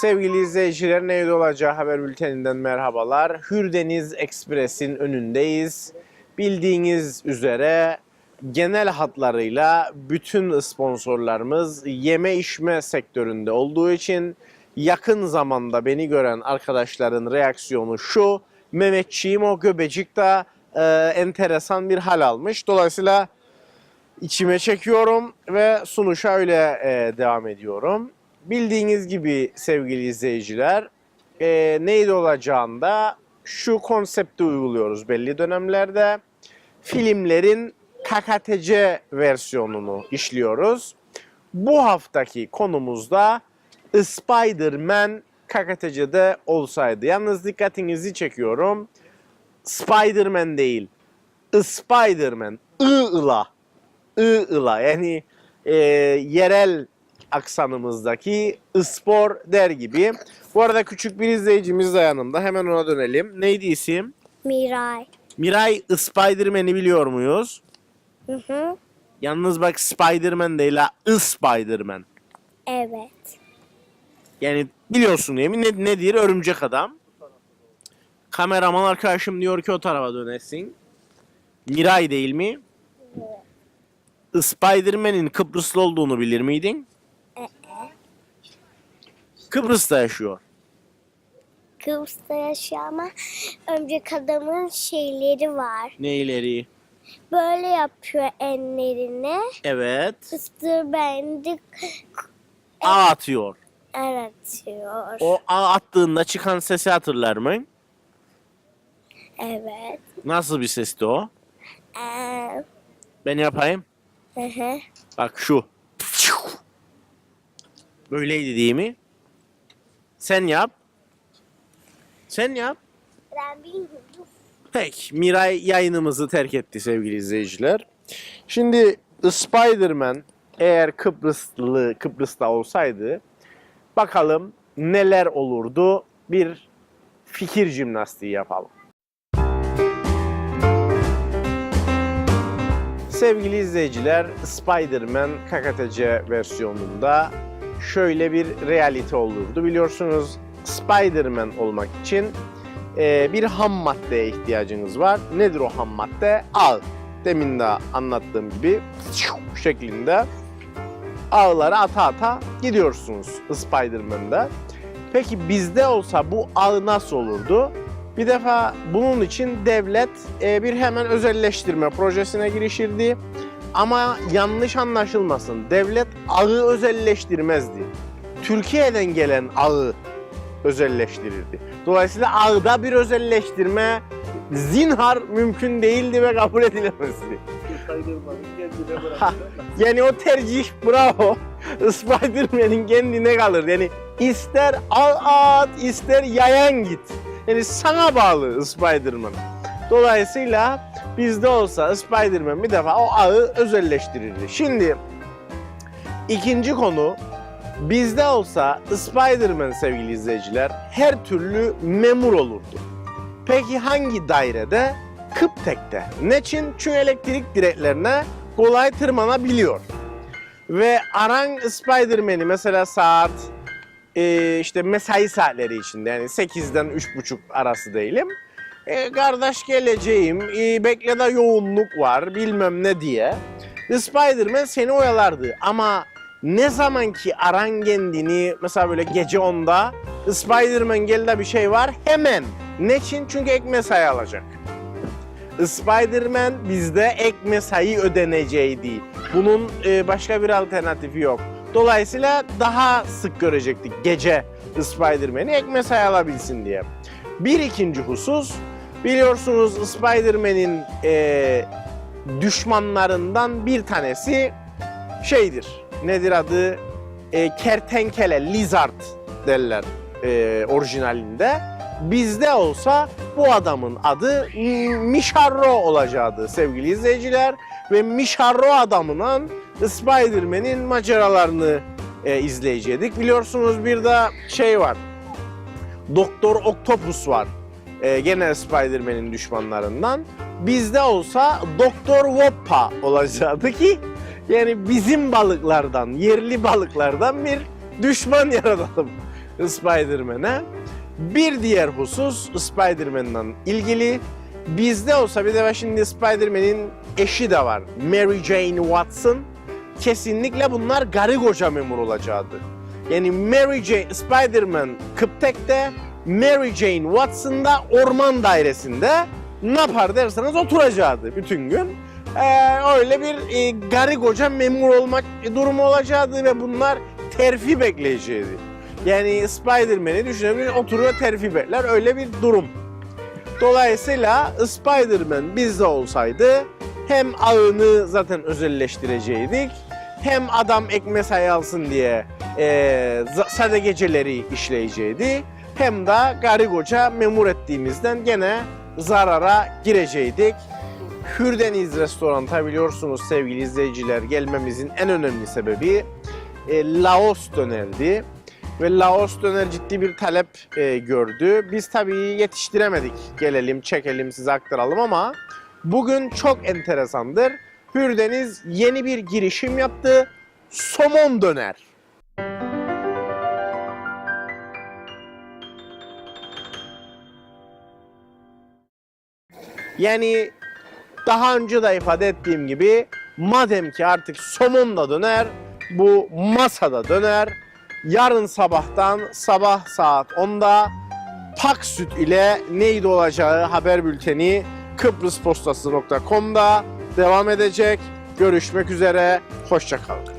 Sevgili izleyiciler neydi olacağı haber bülteninden merhabalar. Hürdeniz Ekspres'in önündeyiz. Bildiğiniz üzere genel hatlarıyla bütün sponsorlarımız yeme içme sektöründe olduğu için yakın zamanda beni gören arkadaşların reaksiyonu şu. Mehmetçiğim o göbecik de e, enteresan bir hal almış. Dolayısıyla içime çekiyorum ve sunuşa öyle e, devam ediyorum. Bildiğiniz gibi sevgili izleyiciler e, neydi olacağında şu konsepti uyguluyoruz belli dönemlerde. Filmlerin KKTC versiyonunu işliyoruz. Bu haftaki konumuzda Spider-Man KKTC'de olsaydı. Yalnız dikkatinizi çekiyorum. Spider-Man değil. Spider-Man. I-ıla. I-ıla. Yani e, yerel aksanımızdaki ıspor der gibi. Bu arada küçük bir izleyicimiz de yanımda. Hemen ona dönelim. Neydi isim? Miray. Miray Spider-Man'i biliyor muyuz? Hı hı. Yalnız bak Spider-Man değil ha. Spider-Man. Evet. Yani biliyorsun değil mi? Ne, nedir? Örümcek adam. Kameraman arkadaşım diyor ki o tarafa dönesin. Miray değil mi? Spider-Man'in Kıbrıslı olduğunu bilir miydin? Kıbrıs'ta yaşıyor. Kıbrıs'ta yaşıyor ama örümcek adamın şeyleri var. Neyleri? Böyle yapıyor enlerini. Evet. Fıstığı beğendi Ağ atıyor. aratıyor. O ağ attığında çıkan sesi hatırlar mı? Evet. Nasıl bir sesti o? Ee, Ben yapayım. hı hı. Bak şu. Böyleydi değil mi? Sen yap. Sen yap. Ben bilmiyorum. Peki Miray yayınımızı terk etti sevgili izleyiciler. Şimdi Spider-Man eğer Kıbrıslı Kıbrıs'ta olsaydı bakalım neler olurdu bir fikir jimnastiği yapalım. Sevgili izleyiciler, Spider-Man KKTC versiyonunda şöyle bir realite olurdu. Biliyorsunuz Spider-Man olmak için e, bir ham maddeye ihtiyacınız var. Nedir o ham madde? Ağ. Demin de anlattığım gibi şeklinde ağları ata ata gidiyorsunuz Spider-Man'da. Peki bizde olsa bu ağ nasıl olurdu? Bir defa bunun için devlet e, bir hemen özelleştirme projesine girişirdi. Ama yanlış anlaşılmasın. Devlet ağı özelleştirmezdi. Türkiye'den gelen ağı özelleştirirdi. Dolayısıyla ağda bir özelleştirme zinhar mümkün değildi ve kabul edilemezdi. Yani o tercih bravo. Spider-Man'in kendine kalır. Yani ister al at, ister yayan git. Yani sana bağlı Spider-Man. Dolayısıyla bizde olsa Spider-Man bir defa o ağı özelleştirirdi. Şimdi ikinci konu bizde olsa Spider-Man sevgili izleyiciler her türlü memur olurdu. Peki hangi dairede? Kıptek'te. Neçin? Çünkü elektrik direklerine kolay tırmanabiliyor. Ve aran Spider-Man'i mesela saat e, işte mesai saatleri içinde yani 8'den 3.30 arası değilim. E, kardeş geleceğim, e, bekle de yoğunluk var bilmem ne diye. Spider-Man seni oyalardı ama ne zaman ki aran kendini mesela böyle gece 10'da Spider-Man geldi bir şey var hemen. Ne için? Çünkü ek mesai alacak. Spider-Man bizde ek mesai ödeneceğiydi. Bunun e, başka bir alternatifi yok. Dolayısıyla daha sık görecektik gece Spider-Man'i ek mesai alabilsin diye. Bir ikinci husus biliyorsunuz Spider-Man'in e, düşmanlarından bir tanesi şeydir. Nedir adı? E, kertenkele, lizard derler e, orijinalinde. Bizde olsa bu adamın adı Mişarro olacaktı sevgili izleyiciler. Ve Mişarro adamının Spider-Man'in maceralarını e, izleyecektik. Biliyorsunuz bir de şey var. Doktor Octopus var. E, gene Spider-Man'in düşmanlarından. Bizde olsa Doktor Woppa olacaktı ki yani bizim balıklardan, yerli balıklardan bir düşman yaratalım. Spider-Man'e. Bir diğer husus Spider-Man'dan ilgili. Bizde olsa bir de şimdi Spider-Man'in eşi de var. Mary Jane Watson. Kesinlikle bunlar karı koca memur olacaktı. Yani Mary Jane, Spider-Man Kıptek'te, Mary Jane Watson da orman dairesinde ne yapar derseniz oturacaktı bütün gün. Ee, öyle bir e, garı koca memur olmak durumu olacaktı ve bunlar terfi bekleyeceğiydi. Yani Spider-Man'i düşünebilir oturuyor terfi bekler öyle bir durum. Dolayısıyla Spider-Man bizde olsaydı hem ağını zaten özelleştirecektik hem adam ek mesai alsın diye e, sade geceleri işleyecekti hem de garı koca memur ettiğimizden gene zarara girecektik. Hürdeniz Restorant'a biliyorsunuz sevgili izleyiciler gelmemizin en önemli sebebi e, Laos dönerdi. Ve Laos döner ciddi bir talep e, gördü. Biz tabii yetiştiremedik. Gelelim, çekelim, size aktaralım ama bugün çok enteresandır. Hürdeniz yeni bir girişim yaptı. Somon döner. Yani daha önce de ifade ettiğim gibi madem ki artık somon da döner, bu masada döner. Yarın sabahtan sabah saat 10'da Pak Süt ile neydi olacağı haber bülteni kıbrıspostası.com'da devam edecek. Görüşmek üzere, hoşçakalın.